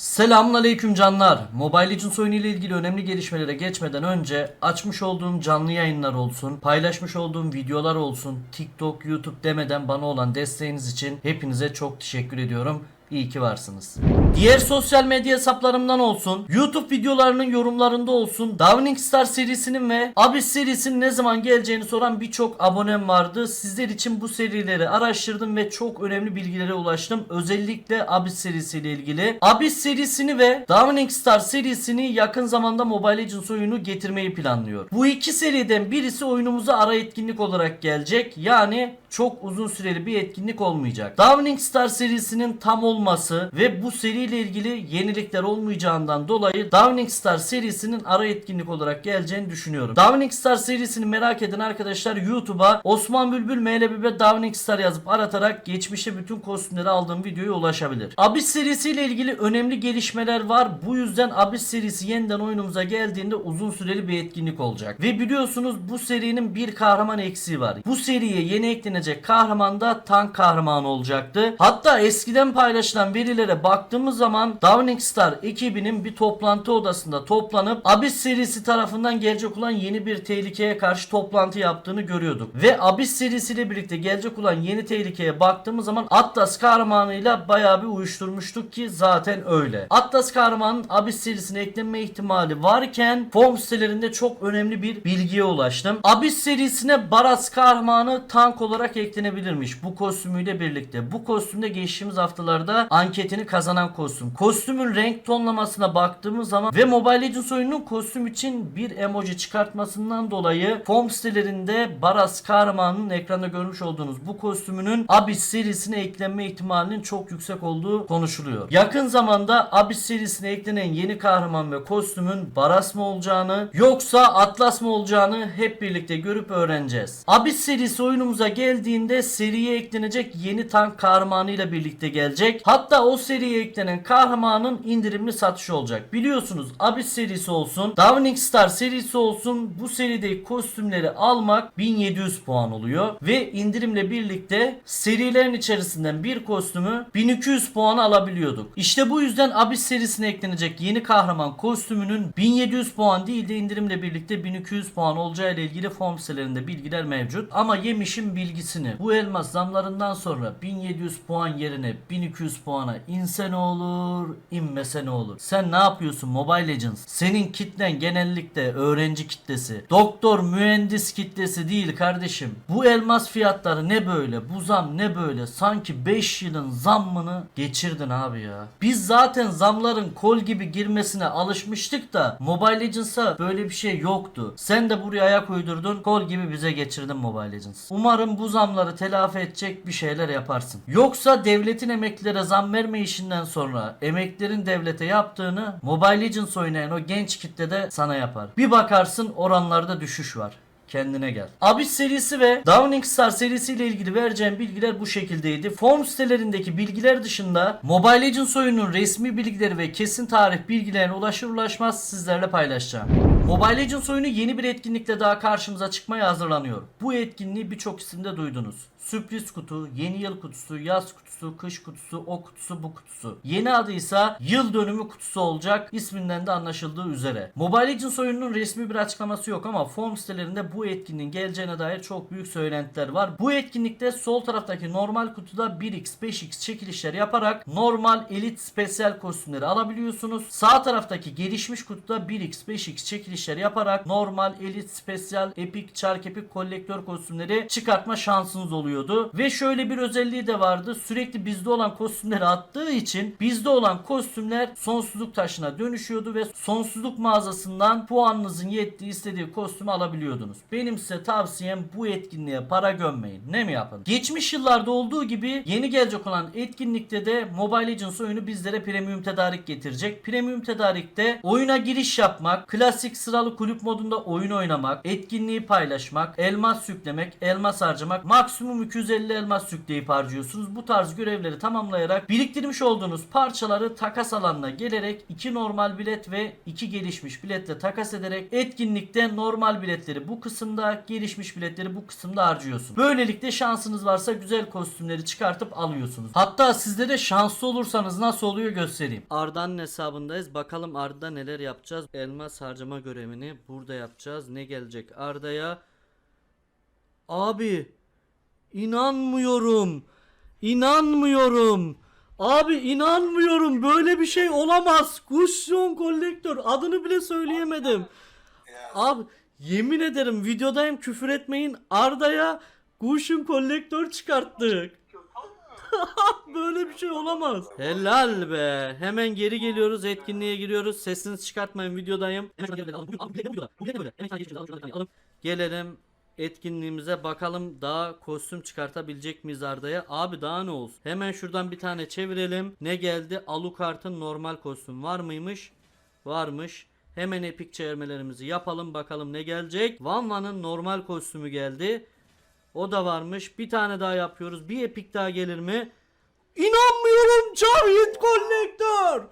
Selamünaleyküm canlar. Mobile Legends oyunu ile ilgili önemli gelişmelere geçmeden önce açmış olduğum canlı yayınlar olsun, paylaşmış olduğum videolar olsun, TikTok, YouTube demeden bana olan desteğiniz için hepinize çok teşekkür ediyorum. İyi ki varsınız. Diğer sosyal medya hesaplarımdan olsun, YouTube videolarının yorumlarında olsun, Downing Star serisinin ve Abyss serisinin ne zaman geleceğini soran birçok abonem vardı. Sizler için bu serileri araştırdım ve çok önemli bilgilere ulaştım. Özellikle Abyss serisiyle ilgili. Abyss serisini ve Downing Star serisini yakın zamanda Mobile Legends oyunu getirmeyi planlıyor. Bu iki seriden birisi oyunumuza ara etkinlik olarak gelecek. Yani çok uzun süreli bir etkinlik olmayacak. Downing Star serisinin tam olması ve bu seriyle ilgili yenilikler olmayacağından dolayı Downing Star serisinin ara etkinlik olarak geleceğini düşünüyorum. Downing Star serisini merak eden arkadaşlar YouTube'a Osman Bülbül MLBB Downing Star yazıp aratarak geçmişte bütün kostümleri aldığım videoya ulaşabilir. Abyss serisiyle ilgili önemli gelişmeler var. Bu yüzden Abyss serisi yeniden oyunumuza geldiğinde uzun süreli bir etkinlik olacak. Ve biliyorsunuz bu serinin bir kahraman eksiği var. Bu seriye yeni eklenecek kahraman da tank kahramanı olacaktı. Hatta eskiden paylaşılan verilere baktığımız zaman Downing Star ekibinin bir toplantı odasında toplanıp Abyss serisi tarafından gelecek olan yeni bir tehlikeye karşı toplantı yaptığını görüyorduk. Ve Abyss serisiyle birlikte gelecek olan yeni tehlikeye baktığımız zaman Atlas kahramanıyla bayağı bir uyuşturmuştuk ki zaten öyle. Atlas kahramanın Abyss serisine eklenme ihtimali varken form sitelerinde çok önemli bir bilgiye ulaştım. Abyss serisine Baras kahramanı tank olarak eklenebilirmiş bu kostümüyle birlikte. Bu kostümde geçtiğimiz haftalarda anketini kazanan kostüm. Kostümün renk tonlamasına baktığımız zaman ve Mobile Legends oyununun kostüm için bir emoji çıkartmasından dolayı form sitelerinde Baras kahramanının ekranda görmüş olduğunuz bu kostümünün Abyss serisine eklenme ihtimalinin çok yüksek olduğu konuşuluyor. Yakın zamanda Abyss serisine eklenen yeni kahraman ve kostümün Baras mı olacağını yoksa Atlas mı olacağını hep birlikte görüp öğreneceğiz. Abyss serisi oyunumuza geldiğinde seriye eklenecek yeni tank kahramanıyla birlikte gelecek. Hatta o seriye eklenen kahramanın indirimli satışı olacak. Biliyorsunuz Abyss serisi olsun, Downing Star serisi olsun bu serideki kostümleri almak 1700 puan oluyor ve indirimle birlikte serilerin içerisinden bir kostümü 1200 puan alabiliyorduk. İşte bu yüzden Abyss serisine eklenecek yeni kahraman kostümünün 1700 puan değil de indirimle birlikte 1200 puan olacağı ile ilgili form sitelerinde bilgiler mevcut. Ama yemişim bilgisini. Bu elmas zamlarından sonra 1700 puan yerine 1200 puana inse ne olur, inmese ne olur? Sen ne yapıyorsun Mobile Legends? Senin kitlen genellikle öğrenci kitlesi. Doktor, mühendis kitlesi değil kardeşim. Bu elmas fiyatları ne böyle? Bu zam ne böyle? Sanki 5 yılın zammını geçirdin abi ya. Biz zaten zamların kol gibi girmesine alışmıştık da Mobile Legends'a böyle bir şey yoktu. Sen de buraya ayak uydurdun. Kol gibi bize geçirdin Mobile Legends. Umarım bu zamları telafi edecek bir şeyler yaparsın. Yoksa devletin emeklilere zam verme işinden sonra emeklerin devlete yaptığını Mobile Legends oynayan o genç kitle de sana yapar. Bir bakarsın oranlarda düşüş var. Kendine gel. Abyss serisi ve Downing Star serisiyle ilgili vereceğim bilgiler bu şekildeydi. Form sitelerindeki bilgiler dışında Mobile Legends oyunun resmi bilgileri ve kesin tarih bilgilerine ulaşır ulaşmaz sizlerle paylaşacağım. Mobile Legends oyunu yeni bir etkinlikle daha karşımıza çıkmaya hazırlanıyor. Bu etkinliği birçok isimde duydunuz. Sürpriz kutu, yeni yıl kutusu, yaz kutusu, kış kutusu, o kutusu, bu kutusu. Yeni adı ise yıl dönümü kutusu olacak. İsminden de anlaşıldığı üzere. Mobile Legends oyununun resmi bir açıklaması yok ama form sitelerinde bu etkinliğin geleceğine dair çok büyük söylentiler var. Bu etkinlikte sol taraftaki normal kutuda 1x, 5x çekilişler yaparak normal, elit, spesyal kostümleri alabiliyorsunuz. Sağ taraftaki gelişmiş kutuda 1x, 5x çekilişler yaparak normal, elit, spesyal, epik, çark epik, kolektör kostümleri çıkartma şansınız oluyordu. Ve şöyle bir özelliği de vardı. Sürekli bizde olan kostümleri attığı için bizde olan kostümler sonsuzluk taşına dönüşüyordu ve sonsuzluk mağazasından puanınızın yettiği istediği kostümü alabiliyordunuz. Benim size tavsiyem bu etkinliğe para gömmeyin. Ne mi yapın? Geçmiş yıllarda olduğu gibi yeni gelecek olan etkinlikte de Mobile Legends oyunu bizlere premium tedarik getirecek. Premium tedarikte oyuna giriş yapmak, klasik sıralı kulüp modunda oyun oynamak, etkinliği paylaşmak, elmas yüklemek, elmas harcamak, maksimum 250 elmas yükleyip harcıyorsunuz. Bu tarz görevleri tamamlayarak biriktirmiş olduğunuz parçaları takas alanına gelerek 2 normal bilet ve 2 gelişmiş biletle takas ederek etkinlikte normal biletleri bu kısımda, gelişmiş biletleri bu kısımda harcıyorsunuz. Böylelikle şansınız varsa güzel kostümleri çıkartıp alıyorsunuz. Hatta sizde de şanslı olursanız nasıl oluyor göstereyim. Arda'nın hesabındayız. Bakalım Arda neler yapacağız. Elmas harcama görevini burada yapacağız. Ne gelecek Arda'ya? Abi inanmıyorum. İnanmıyorum. Abi inanmıyorum. Böyle bir şey olamaz. Cushion kolektör. Adını bile söyleyemedim. Abi yemin ederim videodayım küfür etmeyin. Arda'ya Cushion kolektör çıkarttık. Böyle bir şey olamaz. Helal be. Hemen geri geliyoruz. Etkinliğe giriyoruz. Sesinizi çıkartmayın. Videodayım. Gelelim etkinliğimize bakalım daha kostüm çıkartabilecek miyiz Arda'ya? Abi daha ne olsun? Hemen şuradan bir tane çevirelim. Ne geldi? Alucard'ın normal kostüm var mıymış? Varmış. Hemen epik çevirmelerimizi yapalım bakalım ne gelecek. Van Van'ın normal kostümü geldi. O da varmış. Bir tane daha yapıyoruz. Bir epik daha gelir mi? İnanmıyorum Cavit kolektör.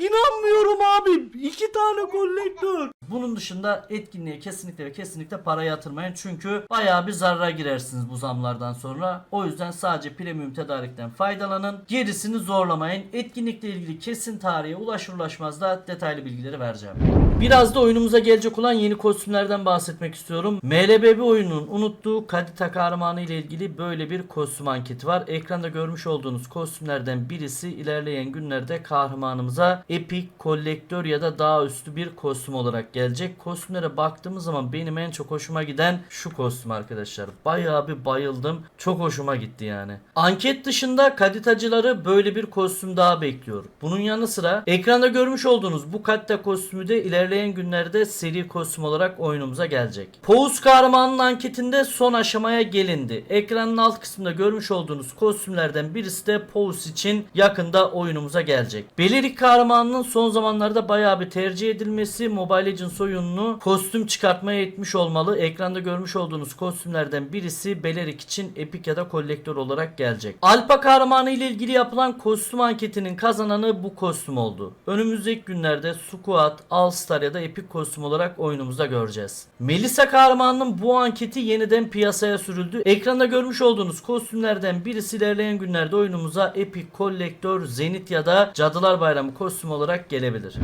İnanmıyorum abi. İki tane kolektör. Bunun dışında etkinliğe kesinlikle ve kesinlikle para yatırmayın. Çünkü bayağı bir zarara girersiniz bu zamlardan sonra. O yüzden sadece premium tedarikten faydalanın. Gerisini zorlamayın. Etkinlikle ilgili kesin tarihe ulaşır ulaşmaz da detaylı bilgileri vereceğim. Biraz da oyunumuza gelecek olan yeni kostümlerden bahsetmek istiyorum. MLBB oyunun unuttuğu Kadita kahramanı ile ilgili böyle bir kostüm anketi var. Ekranda görmüş olduğunuz kostümlerden birisi ilerleyen günlerde kahramanımıza epik, kolektör ya da daha üstü bir kostüm olarak gelecek. Kostümlere baktığımız zaman benim en çok hoşuma giden şu kostüm arkadaşlar. Bayağı bir bayıldım. Çok hoşuma gitti yani. Anket dışında kaditacıları böyle bir kostüm daha bekliyor. Bunun yanı sıra ekranda görmüş olduğunuz bu kadita kostümü de ilerleyen günlerde seri kostüm olarak oyunumuza gelecek. Poğuz kahramanının anketinde son aşamaya gelindi. Ekranın alt kısmında görmüş olduğunuz kostümlerden birisi de Poğuz için yakında oyunumuza gelecek. Belirik kahramanının son zamanlarda bayağı bir tercih edilmesi Mobile Legends oyununu kostüm çıkartmaya yetmiş olmalı. Ekranda görmüş olduğunuz kostümlerden birisi Belerik için epik ya da kolektör olarak gelecek. Alpa kahramanı ile ilgili yapılan kostüm anketinin kazananı bu kostüm oldu. Önümüzdeki günlerde Squad, All Star ya da epik kostüm olarak oyunumuzda göreceğiz. Melissa kahramanının bu anketi yeniden piyasaya sürüldü. Ekranda görmüş olduğunuz kostümlerden birisi ilerleyen günlerde oyunumuza epik kolektör, Zenit ya da Cadılar Bayramı kostüm olarak gelebilir.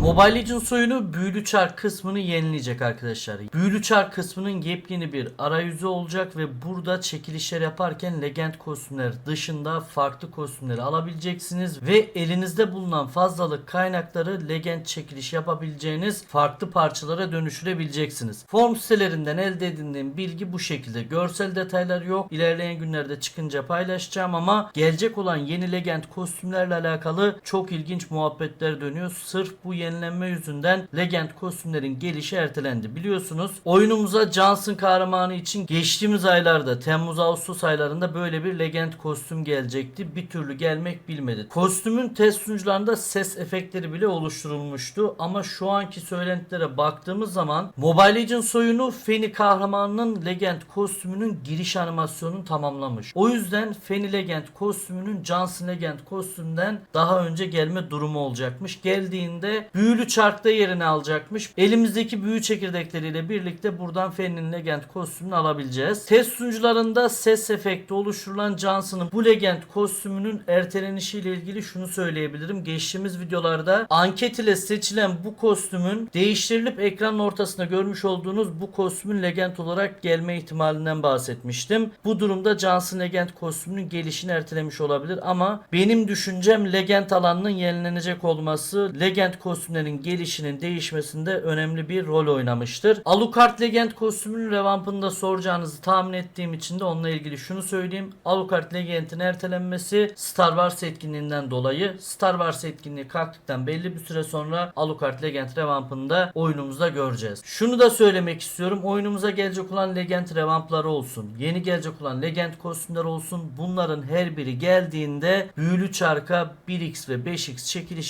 Mobile Legends oyunu büyülü çark kısmını yenileyecek arkadaşlar. Büyülü çark kısmının yepyeni bir arayüzü olacak ve burada çekilişler yaparken legend kostümler dışında farklı kostümleri alabileceksiniz ve elinizde bulunan fazlalık kaynakları legend çekiliş yapabileceğiniz farklı parçalara dönüştürebileceksiniz. Form sitelerinden elde edindiğim bilgi bu şekilde. Görsel detaylar yok. İlerleyen günlerde çıkınca paylaşacağım ama gelecek olan yeni legend kostümlerle alakalı çok ilginç muhabbetler dönüyor. Sırf bu yenilenme yüzünden legend kostümlerin gelişi ertelendi. Biliyorsunuz oyunumuza Johnson kahramanı için geçtiğimiz aylarda Temmuz Ağustos aylarında böyle bir legend kostüm gelecekti. Bir türlü gelmek bilmedi. Kostümün test sunucularında ses efektleri bile oluşturulmuştu ama şu anki söylentilere baktığımız zaman Mobile Legends oyunu Feni kahramanının legend kostümünün giriş animasyonunu tamamlamış. O yüzden Feni Legend kostümünün Johnson Legend kostümünden daha önce gelme durumu olacakmış. Geldiğinde büyülü çarkta yerini alacakmış. Elimizdeki büyü çekirdekleriyle birlikte buradan Fen'in Legend kostümünü alabileceğiz. Test sunucularında ses efekti oluşturulan Johnson'ın bu Legend kostümünün ertelenişiyle ilgili şunu söyleyebilirim. Geçtiğimiz videolarda anket ile seçilen bu kostümün değiştirilip ekranın ortasında görmüş olduğunuz bu kostümün Legend olarak gelme ihtimalinden bahsetmiştim. Bu durumda Johnson Legend kostümünün gelişini ertelemiş olabilir ama benim düşüncem Legend alanının yenilenecek olması Legend kostümlerin gelişinin değişmesinde önemli bir rol oynamıştır. Alucard Legend kostümünün revampını da soracağınızı tahmin ettiğim için de onunla ilgili şunu söyleyeyim. Alucard Legend'in ertelenmesi Star Wars etkinliğinden dolayı Star Wars etkinliği kalktıktan belli bir süre sonra Alucard Legend revampını da oyunumuzda göreceğiz. Şunu da söylemek istiyorum. Oyunumuza gelecek olan Legend revampları olsun. Yeni gelecek olan Legend kostümler olsun. Bunların her biri geldiğinde büyülü çarka 1x ve 5x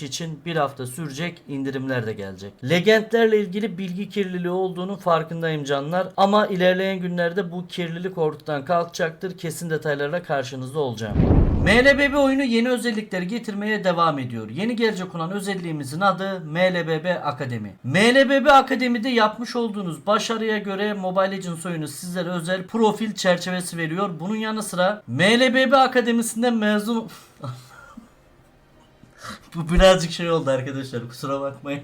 için bir hafta sürecek indirimler de gelecek. Söylentilerle ilgili bilgi kirliliği olduğunu farkındayım canlar. Ama ilerleyen günlerde bu kirlilik ortadan kalkacaktır. Kesin detaylarla karşınızda olacağım. MLBB oyunu yeni özellikleri getirmeye devam ediyor. Yeni gelecek olan özelliğimizin adı MLBB Akademi. MLBB Akademi'de yapmış olduğunuz başarıya göre Mobile Legends oyunu sizlere özel profil çerçevesi veriyor. Bunun yanı sıra MLBB Akademisi'nden mezun... Bu birazcık şey oldu arkadaşlar kusura bakmayın.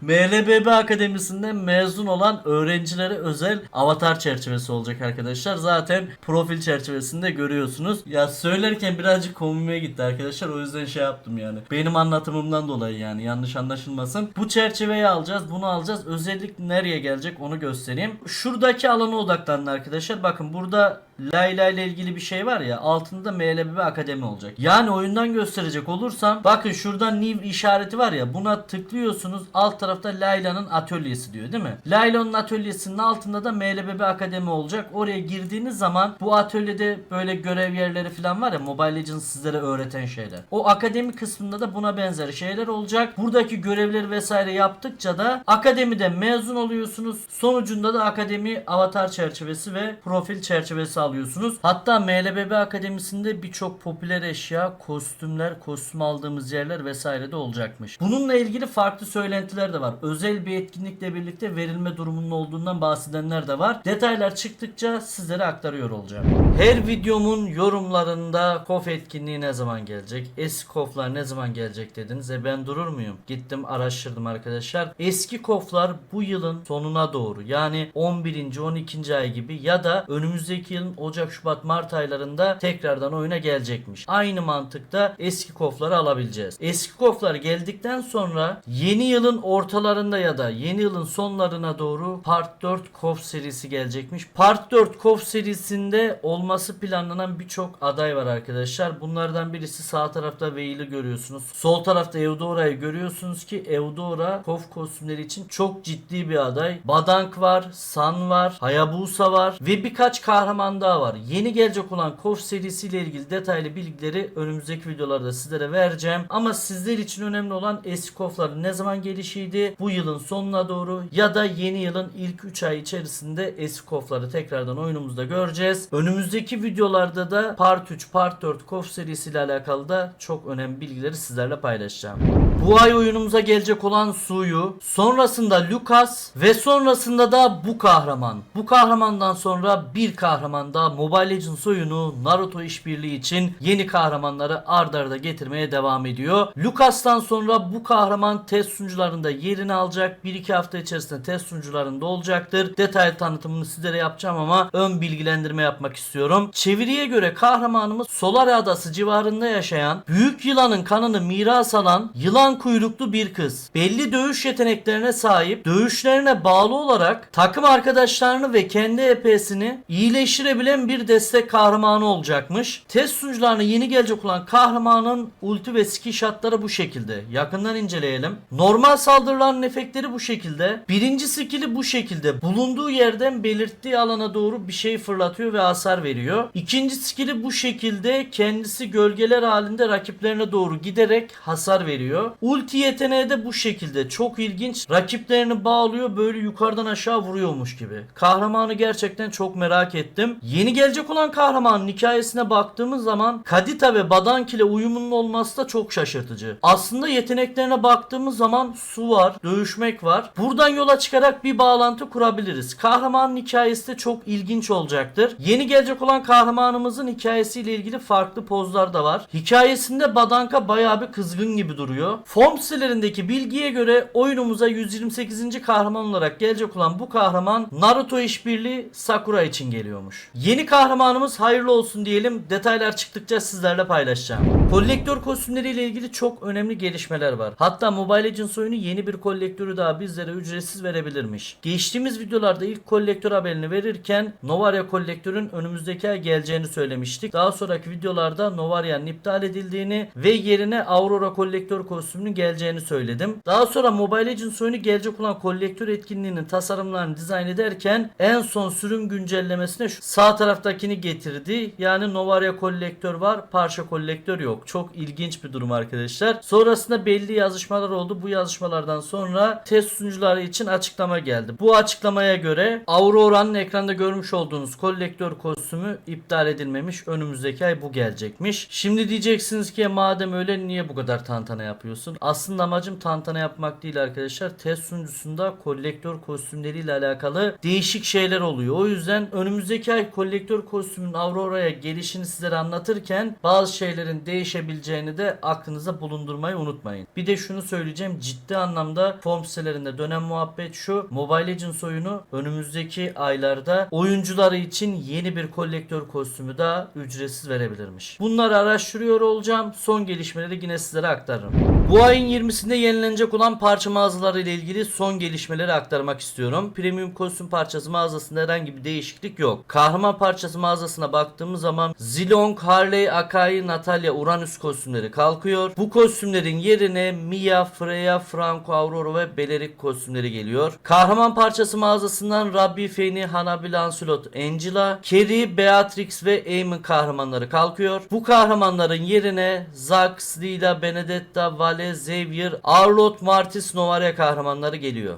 MLBB Akademisi'nden mezun olan öğrencilere özel avatar çerçevesi olacak arkadaşlar. Zaten profil çerçevesinde görüyorsunuz. Ya söylerken birazcık komiğe gitti arkadaşlar. O yüzden şey yaptım yani. Benim anlatımımdan dolayı yani yanlış anlaşılmasın. Bu çerçeveyi alacağız. Bunu alacağız. Özellik nereye gelecek onu göstereyim. Şuradaki alana odaklanın arkadaşlar. Bakın burada Layla ile ilgili bir şey var ya altında MLBB Akademi olacak. Yani oyundan gösterecek olursam bakın şurada new işareti var ya buna tıklıyorsunuz alt tarafta Layla'nın atölyesi diyor değil mi? Layla'nın atölyesinin altında da MLBB Akademi olacak. Oraya girdiğiniz zaman bu atölyede böyle görev yerleri falan var ya Mobile Legends sizlere öğreten şeyler. O akademi kısmında da buna benzer şeyler olacak. Buradaki görevleri vesaire yaptıkça da akademiden mezun oluyorsunuz. Sonucunda da akademi avatar çerçevesi ve profil çerçevesi alıyorsunuz. Hatta MLBB Akademisi'nde birçok popüler eşya, kostümler, kostüm aldığımız yerler vesaire de olacakmış. Bununla ilgili farklı söylentiler de var. Özel bir etkinlikle birlikte verilme durumunun olduğundan bahsedenler de var. Detaylar çıktıkça sizlere aktarıyor olacağım. Her videomun yorumlarında KOF etkinliği ne zaman gelecek? Eski KOF'lar ne zaman gelecek dediniz. E ben durur muyum? Gittim araştırdım arkadaşlar. Eski KOF'lar bu yılın sonuna doğru yani 11. 12. ay gibi ya da önümüzdeki yılın Ocak, Şubat, Mart aylarında tekrardan oyuna gelecekmiş. Aynı mantıkta eski KOF'ları alabileceğiz. Eski KOF'lar geldikten sonra yeni yılın ortalarında ya da yeni yılın sonlarına doğru Part 4 KOF serisi gelecekmiş. Part 4 KOF serisinde olması planlanan birçok aday var arkadaşlar. Bunlardan birisi sağ tarafta Veil'i görüyorsunuz. Sol tarafta Eudora'yı görüyorsunuz ki Eudora KOF kostümleri için çok ciddi bir aday. Badank var, San var, Hayabusa var ve birkaç kahraman daha var. Yeni gelecek olan KOF serisiyle ilgili detaylı bilgileri önümüzdeki videolarda sizlere vereceğim. Ama sizler için önemli olan eski KOF'ların ne zaman gelişiydi? Bu yılın sonuna doğru ya da yeni yılın ilk 3 ay içerisinde eski KOF'ları tekrardan oyunumuzda göreceğiz. Önümüzdeki videolarda da Part 3, Part 4 KOF serisiyle alakalı da çok önemli bilgileri sizlerle paylaşacağım. Bu ay oyunumuza gelecek olan Suyu, sonrasında Lucas ve sonrasında da bu kahraman. Bu kahramandan sonra bir kahraman daha Mobile Legends oyunu Naruto işbirliği için yeni kahramanları ard arda getirmeye devam ediyor. Lucas'tan sonra bu kahraman test sunucularında yerini alacak. 1-2 hafta içerisinde test sunucularında olacaktır. Detaylı tanıtımını sizlere yapacağım ama ön bilgilendirme yapmak istiyorum. Çeviriye göre kahramanımız Solar Adası civarında yaşayan, büyük yılanın kanını miras alan, yılan kuyruklu bir kız. Belli dövüş yeteneklerine sahip, dövüşlerine bağlı olarak takım arkadaşlarını ve kendi EP'sini iyileştirebilen bir destek kahramanı olacakmış. Test sunucularına yeni gelecek olan kahramanın ulti ve skill shotları bu şekilde. Yakından inceleyelim. Normal saldırıların efektleri bu şekilde. Birinci skill'i bu şekilde. Bulunduğu yerden belirttiği alana doğru bir şey fırlatıyor ve hasar veriyor. İkinci skill'i bu şekilde kendisi gölgeler halinde rakiplerine doğru giderek hasar veriyor. Ulti yeteneği de bu şekilde. Çok ilginç. Rakiplerini bağlıyor böyle yukarıdan aşağı vuruyormuş gibi. Kahramanı gerçekten çok merak ettim. Yeni gelecek olan kahramanın hikayesine baktığımız zaman Kadita ve Badank ile uyumunun olması da çok şaşırtıcı. Aslında yeteneklerine baktığımız zaman su var, dövüşmek var. Buradan yola çıkarak bir bağlantı kurabiliriz. Kahramanın hikayesi de çok ilginç olacaktır. Yeni gelecek olan kahramanımızın hikayesiyle ilgili farklı pozlar da var. Hikayesinde Badanka bayağı bir kızgın gibi duruyor. Form sitelerindeki bilgiye göre oyunumuza 128. kahraman olarak gelecek olan bu kahraman Naruto işbirliği Sakura için geliyormuş. Yeni kahramanımız hayırlı olsun diyelim. Detaylar çıktıkça sizlerle paylaşacağım. Kolektör kostümleriyle ilgili çok önemli gelişmeler var. Hatta Mobile Legends oyunu yeni bir kolektörü daha bizlere ücretsiz verebilirmiş. Geçtiğimiz videolarda ilk kolektör haberini verirken Novaria kolektörün önümüzdeki ay geleceğini söylemiştik. Daha sonraki videolarda Novaria'nın iptal edildiğini ve yerine Aurora kolektör kostümünün geleceğini söyledim. Daha sonra Mobile Legends oyunu gelecek olan kolektör etkinliğinin tasarımlarını dizayn ederken en son sürüm güncellemesine şu sağ taraftakini getirdi. Yani Novaria kolektör var, parça kolektör yok. Çok ilginç bir durum arkadaşlar. Sonrasında belli yazışmalar oldu. Bu yazışmalardan açıklamasından sonra test sunucuları için açıklama geldi. Bu açıklamaya göre Aurora'nın ekranda görmüş olduğunuz kolektör kostümü iptal edilmemiş. Önümüzdeki ay bu gelecekmiş. Şimdi diyeceksiniz ki madem öyle niye bu kadar tantana yapıyorsun? Aslında amacım tantana yapmak değil arkadaşlar. Test sunucusunda kolektör kostümleriyle alakalı değişik şeyler oluyor. O yüzden önümüzdeki ay kolektör kostümün Aurora'ya gelişini sizlere anlatırken bazı şeylerin değişebileceğini de aklınıza bulundurmayı unutmayın. Bir de şunu söyleyeceğim. Ciddi anlamda form sitelerinde dönen muhabbet şu. Mobile Legends oyunu önümüzdeki aylarda oyuncuları için yeni bir kolektör kostümü daha ücretsiz verebilirmiş. Bunları araştırıyor olacağım. Son gelişmeleri yine sizlere aktarırım. Bu ayın 20'sinde yenilenecek olan parça mağazaları ile ilgili son gelişmeleri aktarmak istiyorum. Premium kostüm parçası mağazasında herhangi bir değişiklik yok. Kahraman parçası mağazasına baktığımız zaman Zilong, Harley, Akai, Natalia, Uranus kostümleri kalkıyor. Bu kostümlerin yerine Mia, Freya, Franco, Aurora ve Belerik kostümleri geliyor. Kahraman parçası mağazasından Rabbi, Feni, Hanabi, Lancelot, Angela, Kerry, Beatrix ve Aemon kahramanları kalkıyor. Bu kahramanların yerine Zax, Lila, Benedetta, Vale, Xavier, Arlott, Martis, Novaria kahramanları geliyor.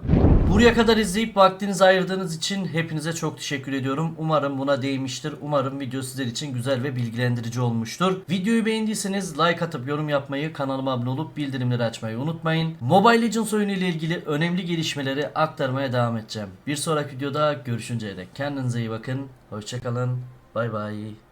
Buraya kadar izleyip vaktinizi ayırdığınız için hepinize çok teşekkür ediyorum. Umarım buna değmiştir. Umarım video sizler için güzel ve bilgilendirici olmuştur. Videoyu beğendiyseniz like atıp yorum yapmayı, kanalıma abone olup bildirimleri açmayı unutmayın. Mobile Legends oyunu ile ilgili önemli gelişmeleri aktarmaya devam edeceğim. Bir sonraki videoda görüşünceye dek kendinize iyi bakın. Hoşçakalın. Bay bay.